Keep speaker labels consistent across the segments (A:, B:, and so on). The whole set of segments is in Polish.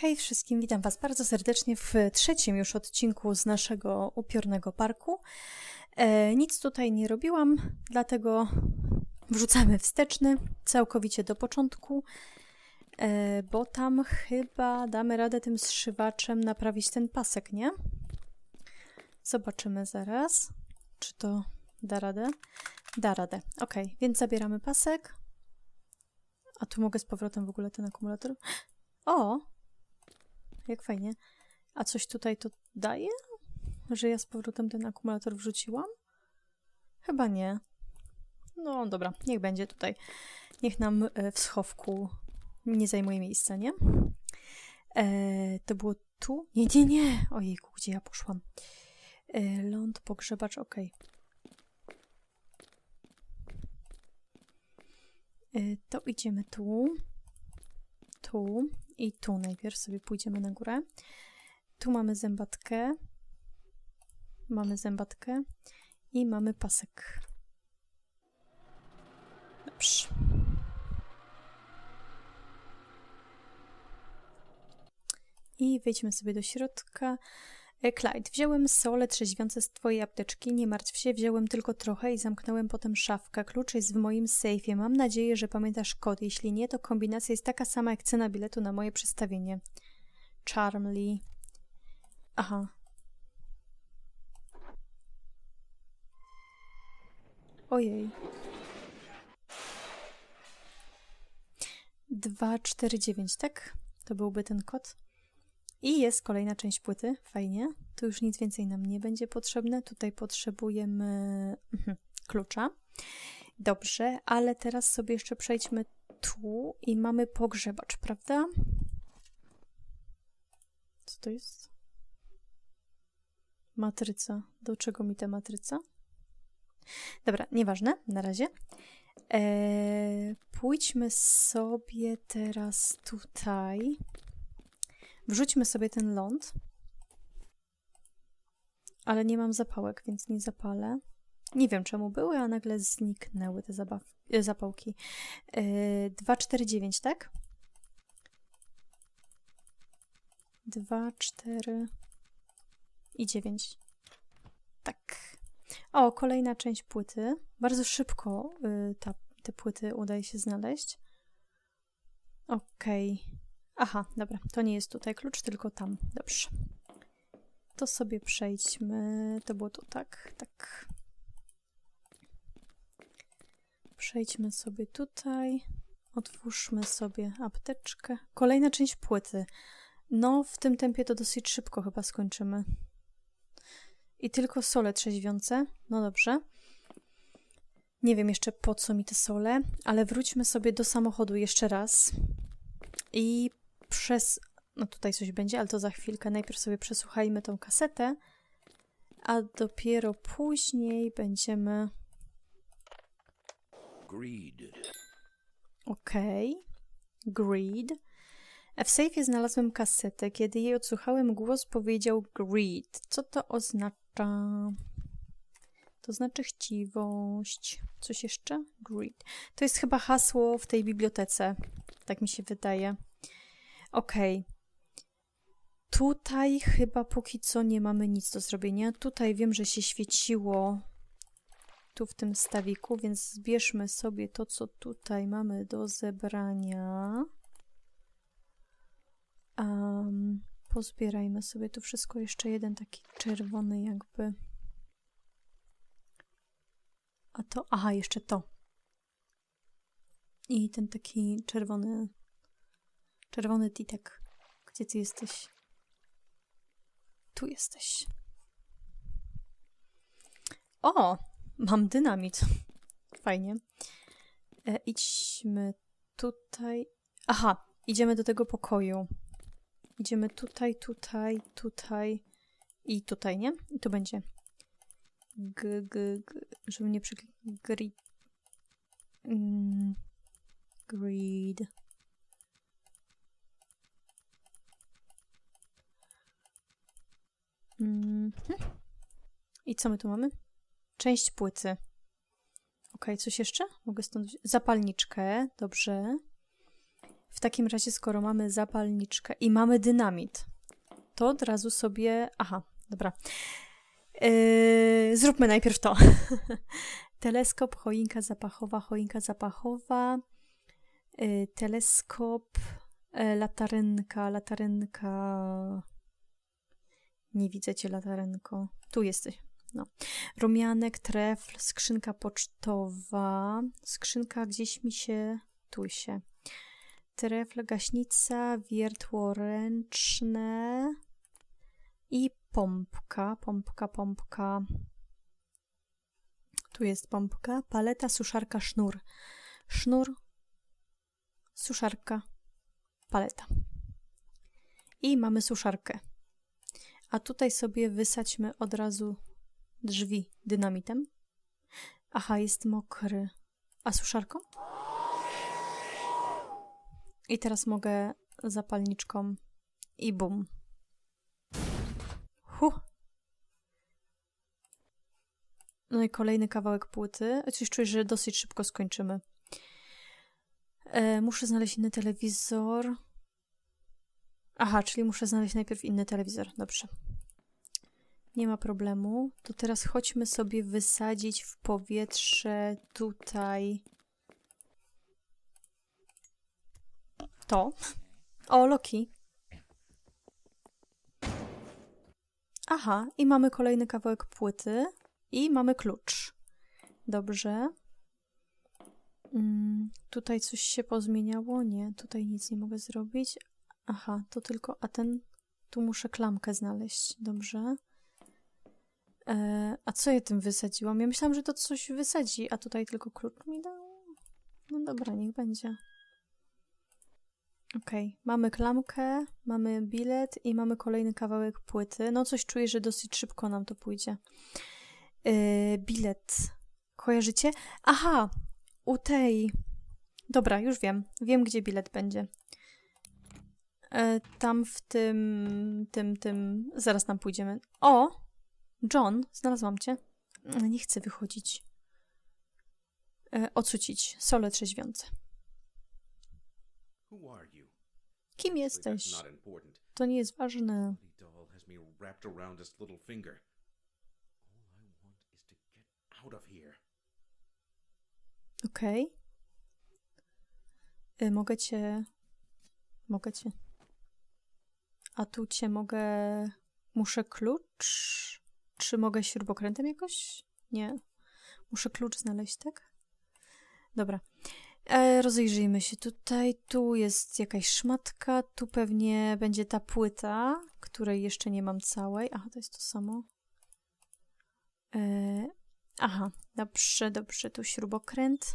A: Hej wszystkim, witam Was bardzo serdecznie w trzecim już odcinku z naszego upiornego parku. E, nic tutaj nie robiłam, dlatego wrzucamy wsteczny całkowicie do początku, e, bo tam chyba damy radę tym zszywaczem naprawić ten pasek, nie? Zobaczymy zaraz, czy to da radę. Da radę. Ok, więc zabieramy pasek. A tu mogę z powrotem w ogóle ten akumulator. O! Jak fajnie. A coś tutaj to daje? Że ja z powrotem ten akumulator wrzuciłam? Chyba nie. No dobra, niech będzie tutaj. Niech nam e, w schowku nie zajmuje miejsca, nie? E, to było tu? Nie, nie, nie! Ojejku, gdzie ja poszłam? E, ląd, pogrzebacz, ok. E, to idziemy tu. Tu. I tu najpierw sobie pójdziemy na górę. Tu mamy zębatkę. Mamy zębatkę. I mamy pasek. Dobrze. I wejdźmy sobie do środka. E, Clyde, wziąłem sole trzeźwiące z twojej apteczki. Nie martw się, wziąłem tylko trochę i zamknąłem potem szafkę. Klucz jest w moim sejfie. Mam nadzieję, że pamiętasz kod. Jeśli nie, to kombinacja jest taka sama jak cena biletu na moje przedstawienie. Charmly. Aha. Ojej. 249, tak? To byłby ten kod. I jest kolejna część płyty, fajnie. Tu już nic więcej nam nie będzie potrzebne. Tutaj potrzebujemy mhm, klucza. Dobrze, ale teraz sobie jeszcze przejdźmy tu i mamy pogrzebacz, prawda? Co to jest? Matryca. Do czego mi ta matryca? Dobra, nieważne, na razie. Eee, pójdźmy sobie teraz tutaj. Wrzućmy sobie ten ląd. Ale nie mam zapałek, więc nie zapalę. Nie wiem czemu były, a nagle zniknęły te zabaw e, zapałki. Yy, 249, tak? 2, 4 i 9. Tak. O, kolejna część płyty. Bardzo szybko y, ta, te płyty udaje się znaleźć. Okej. Okay. Aha, dobra, to nie jest tutaj klucz, tylko tam. Dobrze. To sobie przejdźmy. To było tu, tak, tak. Przejdźmy sobie tutaj. Otwórzmy sobie apteczkę. Kolejna część płyty. No, w tym tempie to dosyć szybko chyba skończymy. I tylko sole trzeźwiące. No dobrze. Nie wiem jeszcze po co mi te sole, ale wróćmy sobie do samochodu jeszcze raz. I przez. No tutaj coś będzie, ale to za chwilkę. Najpierw sobie przesłuchajmy tą kasetę, a dopiero później będziemy.
B: Greed.
A: Okej. Okay. Greed. W sejfie znalazłem kasetę. Kiedy jej odsłuchałem, głos powiedział greed. Co to oznacza? To znaczy chciwość. Coś jeszcze? Greed. To jest chyba hasło w tej bibliotece. Tak mi się wydaje. Okej. Okay. Tutaj chyba póki co nie mamy nic do zrobienia. Tutaj wiem, że się świeciło tu w tym stawiku, więc zbierzmy sobie to, co tutaj mamy do zebrania. Um, pozbierajmy sobie tu wszystko. Jeszcze jeden taki czerwony jakby. A to, aha, jeszcze to. I ten taki czerwony Czerwony Titek. Gdzie ty jesteś? Tu jesteś. O! Mam dynamit. Fajnie. E, idźmy tutaj. Aha, idziemy do tego pokoju. Idziemy tutaj, tutaj, tutaj i tutaj, nie? I tu będzie. G, g, g żeby nie przyklikać. Greed. Mm, Mhm. I co my tu mamy? Część płyty. Ok, coś jeszcze? Mogę stąd... Zapalniczkę, dobrze. W takim razie, skoro mamy zapalniczkę i mamy dynamit, to od razu sobie. Aha, dobra. Yy, zróbmy najpierw to. Teleskop, choinka zapachowa, choinka zapachowa. Yy, teleskop, yy, latarenka, latarenka. Nie widzę cię, latarenko. Tu jesteś. No. Rumianek, trefl, skrzynka pocztowa. Skrzynka gdzieś mi się. Tu się. Trefl, gaśnica, wiertło ręczne i pompka, pompka, pompka. Tu jest pompka, paleta, suszarka, sznur. Sznur, suszarka, paleta. I mamy suszarkę. A tutaj sobie wysadźmy od razu drzwi dynamitem. Aha, jest mokry. A suszarką? I teraz mogę zapalniczką i bum. Huh. No i kolejny kawałek płyty. Coś czuję, że dosyć szybko skończymy. E, muszę znaleźć inny telewizor. Aha, czyli muszę znaleźć najpierw inny telewizor. Dobrze. Nie ma problemu. To teraz chodźmy sobie wysadzić w powietrze tutaj to. O, Loki. Aha, i mamy kolejny kawałek płyty i mamy klucz. Dobrze. Mm, tutaj coś się pozmieniało? Nie, tutaj nic nie mogę zrobić. Aha, to tylko, a ten, tu muszę klamkę znaleźć. Dobrze. E, a co ja tym wysadziłam? Ja myślałam, że to coś wysadzi, a tutaj tylko klucz mi dał. No dobra, niech będzie. Okej, okay. mamy klamkę, mamy bilet i mamy kolejny kawałek płyty. No coś czuję, że dosyć szybko nam to pójdzie. Yy, bilet. Kojarzycie? Aha, u tej. Dobra, już wiem. Wiem, gdzie bilet będzie. Yy, tam w tym, tym, tym. Zaraz tam pójdziemy. O! John, znalazłam cię. Nie chcę wychodzić. Yy, ocucić. Sole trzeźwiące. Kim jesteś? To nie jest ważne. Okej. Okay. Mogę cię... Mogę cię... A tu cię mogę... Muszę klucz? Czy mogę śrubokrętem jakoś? Nie. Muszę klucz znaleźć, tak? Dobra. E, rozejrzyjmy się tutaj. Tu jest jakaś szmatka. Tu pewnie będzie ta płyta, której jeszcze nie mam całej. Aha, to jest to samo. E, aha, dobrze, dobrze. Tu śrubokręt.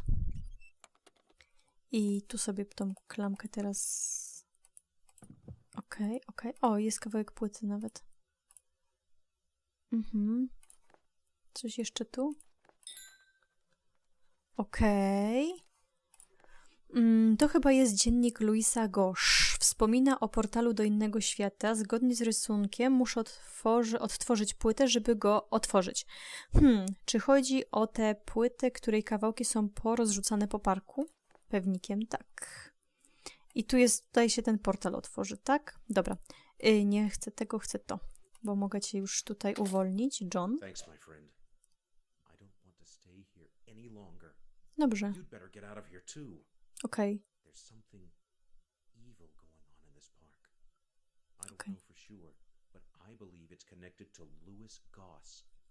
A: I tu sobie tą klamkę teraz... Okej, okay, okej. Okay. O, jest kawałek płyty nawet. Mhm. Coś jeszcze tu? Okej. Okay. Mm, to chyba jest dziennik Louisa Gosz. Wspomina o portalu do innego świata. Zgodnie z rysunkiem muszę otworzy, odtworzyć płytę, żeby go otworzyć. Hmm, czy chodzi o tę płytę, której kawałki są porozrzucane po parku? Pewnikiem tak. I tu jest, tutaj się ten portal otworzy, tak? Dobra. Yy, nie chcę tego, chcę to, bo mogę cię już tutaj uwolnić, John. Dobrze. Okej. Okay. Okay.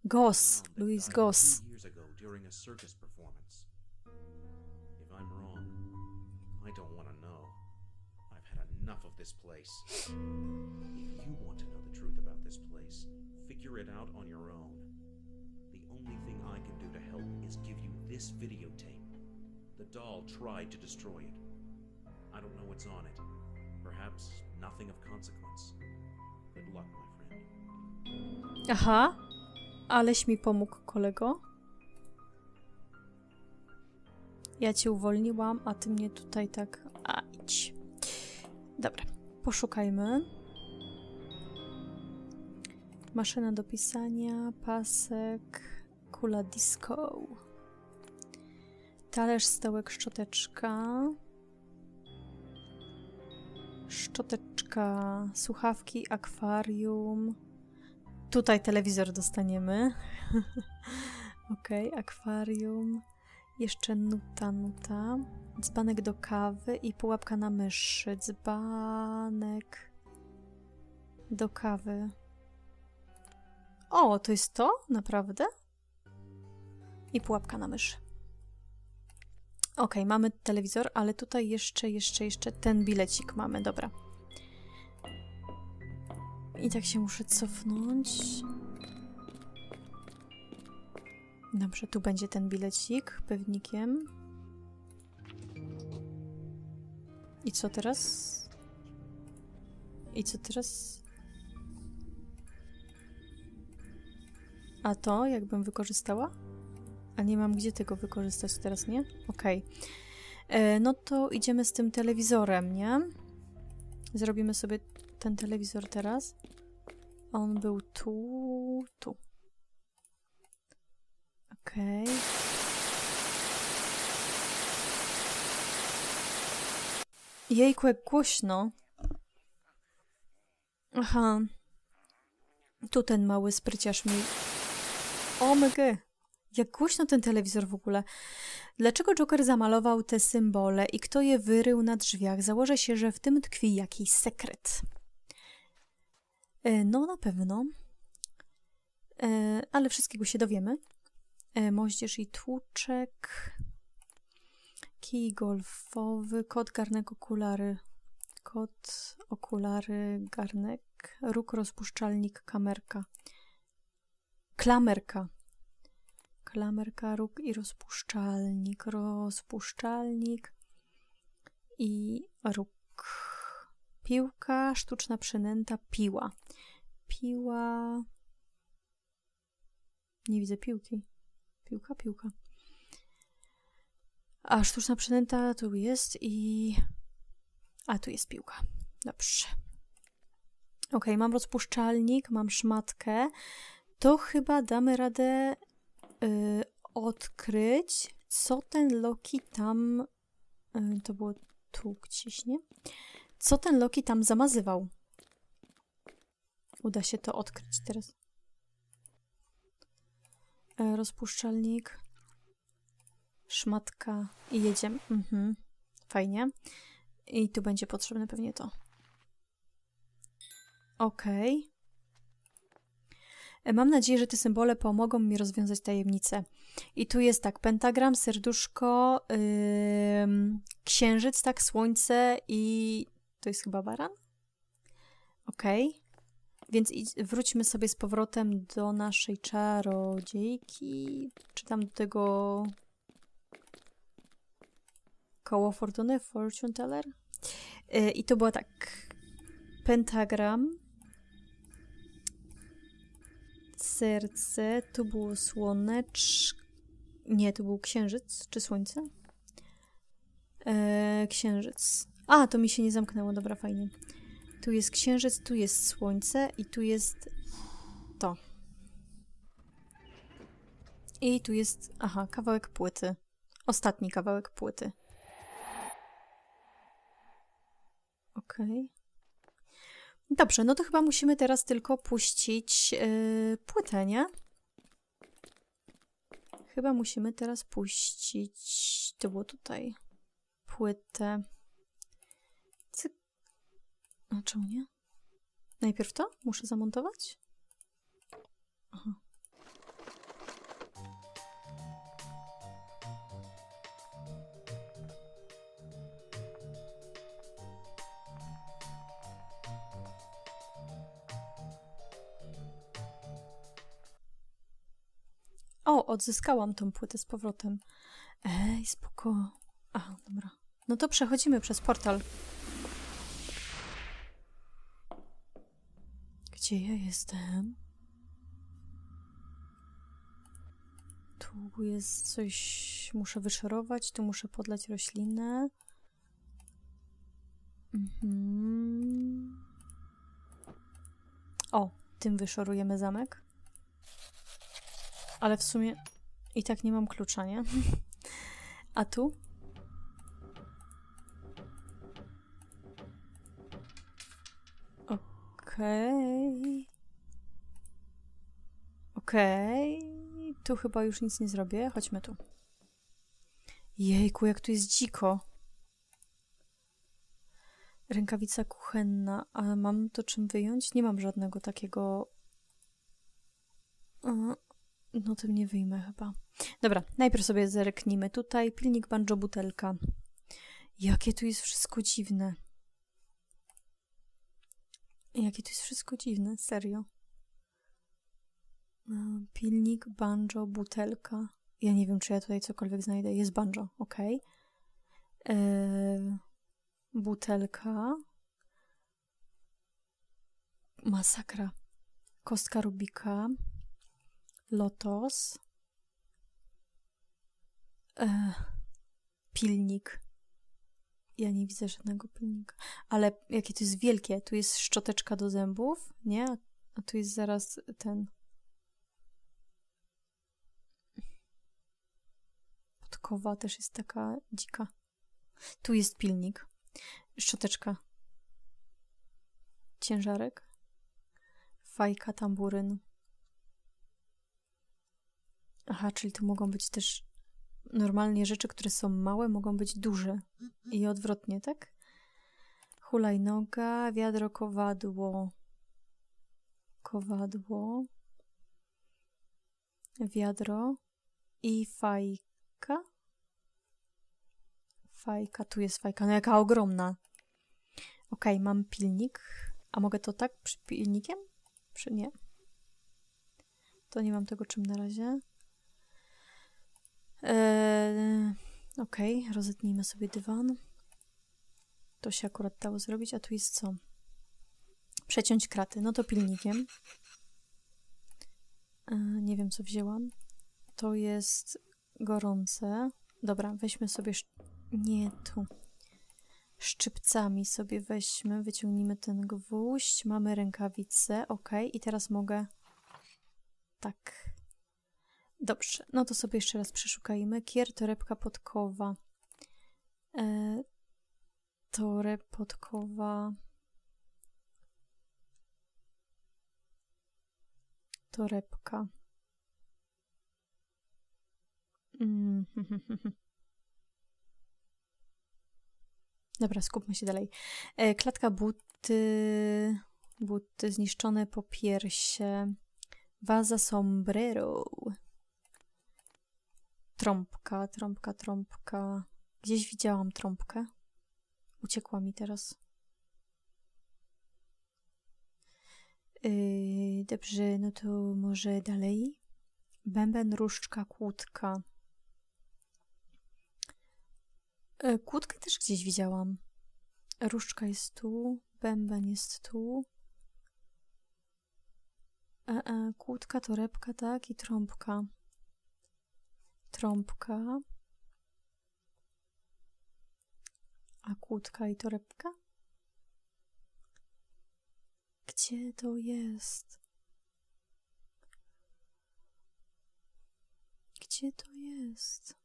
B: Goss.
A: Louis Goss.
B: I don't want enough of this place. If you want to know the truth about this place, figure it out on your own. The only thing I can do to help is give you this videotape. The doll tried to destroy it. I don't know what's on it. Perhaps nothing of consequence. Good luck, my friend.
A: Aha. Aleś mi pomógł, kolego. Ja cię uwolniłam, a ty mnie tutaj tak... A, idź. Dobra, poszukajmy. Maszyna do pisania, pasek, kula disco. Talerz, stołek, szczoteczka. Szczoteczka, słuchawki, akwarium. Tutaj telewizor dostaniemy. Okej, akwarium. Jeszcze nuta, nuta. Dzbanek do kawy i pułapka na myszy. Dzbanek do kawy. O, to jest to? Naprawdę? I pułapka na myszy. Okej, mamy telewizor, ale tutaj jeszcze, jeszcze, jeszcze ten bilecik mamy, dobra. I tak się muszę cofnąć. Dobrze, tu będzie ten bilecik pewnikiem. I co teraz? I co teraz? A to, jakbym wykorzystała? A nie mam gdzie tego wykorzystać teraz, nie? Okej. E, No to idziemy z tym telewizorem, nie? Zrobimy sobie ten telewizor teraz. On był tu, tu. Okej. Jejku, jak głośno. Aha. Tu ten mały spryciarz mi... OMG! Jak głośno ten telewizor w ogóle. Dlaczego Joker zamalował te symbole i kto je wyrył na drzwiach? Założę się, że w tym tkwi jakiś sekret. E, No, na pewno. E, Ale wszystkiego się dowiemy. E, Moździerz i tłuczek. Kij golfowy. Kot, garnek, okulary. Kot, okulary, garnek. Róg, rozpuszczalnik, kamerka. Klamerka. Klamerka, róg i rozpuszczalnik. Rozpuszczalnik i róg. Piłka, sztuczna przynęta, piła. Piła. Nie widzę piłki. Piłka, piłka. A sztuczna przynęta tu jest i. A tu jest piłka. Dobrze. Ok, mam rozpuszczalnik, mam szmatkę. To chyba damy radę y, odkryć, co ten Loki tam. Y, to było tu gdzieś, nie? Co ten Loki tam zamazywał? Uda się to odkryć teraz. E, rozpuszczalnik. Szmatka. I jedziemy. Mhm. Fajnie. I tu będzie potrzebne pewnie to. Okej. E, Mam nadzieję, że te symbole pomogą mi rozwiązać tajemnicę. I tu jest tak, pentagram, serduszko, ym, księżyc, tak, słońce i to jest chyba baran? Okej. Więc idź, wróćmy sobie z powrotem do naszej czarodziejki, czy tam do tego koło fortuny, fortune teller. Yy, I to było tak, pentagram, serce, tu było słonecz... Nie, to był księżyc, czy słońce? Eee, księżyc. A, to mi się nie zamknęło, dobra, fajnie. Tu jest księżyc, tu jest słońce i tu jest to. I tu jest, aha, kawałek płyty. Ostatni kawałek płyty. Okej. Dobrze, no to chyba musimy teraz tylko puścić yy, płytę, nie? Chyba musimy teraz puścić. To było tutaj. Płytę. Cyk. A czemu nie? Najpierw to? Muszę zamontować? O, odzyskałam tą płytę z powrotem. Ej, spoko. Aha, dobra. No to przechodzimy przez portal. Gdzie ja jestem? Tu jest coś... Muszę wyszorować, tu muszę podlać roślinę. Mhm. O, tym wyszorujemy zamek. Ale w sumie i tak nie mam klucza, nie? A tu? Okej. Okej. Tu chyba już nic nie zrobię. Chodźmy tu. Jejku, jak tu jest dziko. Rękawica kuchenna. A mam to czym wyjąć? Nie mam żadnego takiego... No tym nie wyjmę chyba. Dobra, najpierw sobie zerknijmy. Tutaj pilnik banjo butelka. Jakie tu jest wszystko dziwne. Jakie to jest wszystko dziwne, serio. E, Pilnik, banjo, butelka. Ja nie wiem, czy ja tutaj cokolwiek znajdę. Jest banjo, ok. butelka. Masakra. Kostka Rubika. Lotos. E, pilnik. Ja nie widzę żadnego pilnika. Ale jakie to jest wielkie. Tu jest szczoteczka do zębów, nie? A tu jest zaraz ten. Podkowa też jest taka dzika. Tu jest pilnik. Szczoteczka. Ciężarek. Fajka, tamburyn. Aha, czyli tu mogą być też normalnie rzeczy, które są małe, mogą być duże. I odwrotnie, tak? Hulajnoga, wiadro, kowadło. Kowadło. Wiadro. I fajka. Fajka, tu jest fajka. No jaka ogromna. Ok, mam pilnik. A mogę to tak przy pilnikiem? Przy nie. To nie mam tego czym na razie. Eee, Okej, rozetnijmy sobie dywan. To się akurat dało zrobić, a tu jest co? Przeciąć kraty. No to pilnikiem. Eee, nie wiem, co wzięłam. To jest gorące. Dobra, weźmy sobie... Nie, tu. Szczypcami sobie weźmy, wyciągnijmy ten gwóźdź. Mamy rękawice, ok. I teraz mogę... Tak. Dobrze, no to sobie jeszcze raz przeszukajmy. Kier, torebka, podkowa. E, toreb, podkowa. Torebka. Mm, Dobra, skupmy się dalej. E, klatka, buty, buty zniszczone popiersie, waza sombrero. Trąbka, trąbka, trąbka. Gdzieś widziałam trąbkę. Uciekła mi teraz. Yy, dobrze, no to może dalej. Bęben, różdżka, kłódka. Yy, kłódkę też gdzieś widziałam. Różdżka jest tu, bęben jest tu. E, e, kłódka, torebka, tak, i trąbka trąbka, a kłódka i torebka? Gdzie to jest? Gdzie to jest?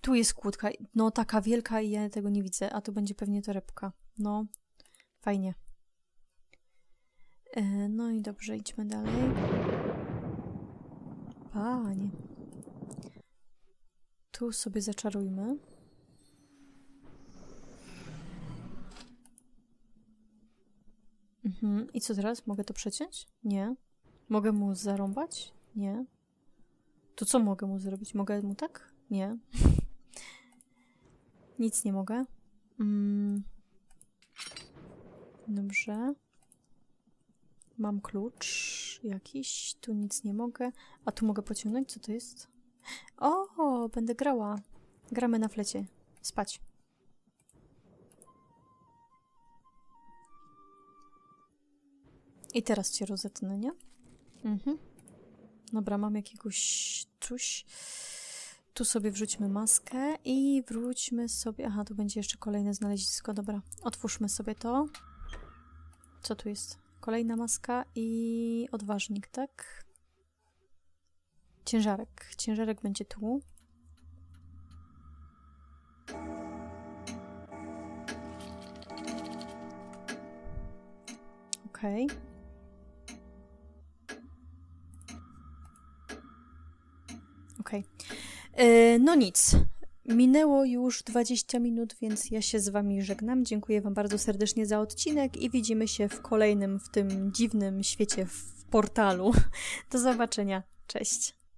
A: Tu jest kłódka. No, taka wielka i ja tego nie widzę, a tu będzie pewnie torebka. No, fajnie. E, no i dobrze, idźmy dalej. Panie. Tu sobie zaczarujmy. Mhm. I co teraz? Mogę to przeciąć? Nie. Mogę mu zarąbać? Nie. To co mogę mu zrobić? Mogę mu tak? Nie. Nic nie mogę. Mm. Dobrze. Mam klucz jakiś. Tu nic nie mogę. A tu mogę pociągnąć? Co to jest? O, będę grała. Gramy na flecie. Spać. I teraz cię rozetnę, nie? Mhm. Dobra, mam jakiegoś coś. Tu sobie wrzućmy maskę i wróćmy sobie... Aha, tu będzie jeszcze kolejne znalezisko. Dobra, otwórzmy sobie to. Co tu jest? Kolejna maska i odważnik, tak? Ciężarek. Ciężarek będzie tu. Okej. Okay. Okej. Okay. No nic. Minęło już 20 minut, więc ja się z Wami żegnam. Dziękuję Wam bardzo serdecznie za odcinek i widzimy się w kolejnym, w tym dziwnym świecie w portalu. Do zobaczenia. Cześć.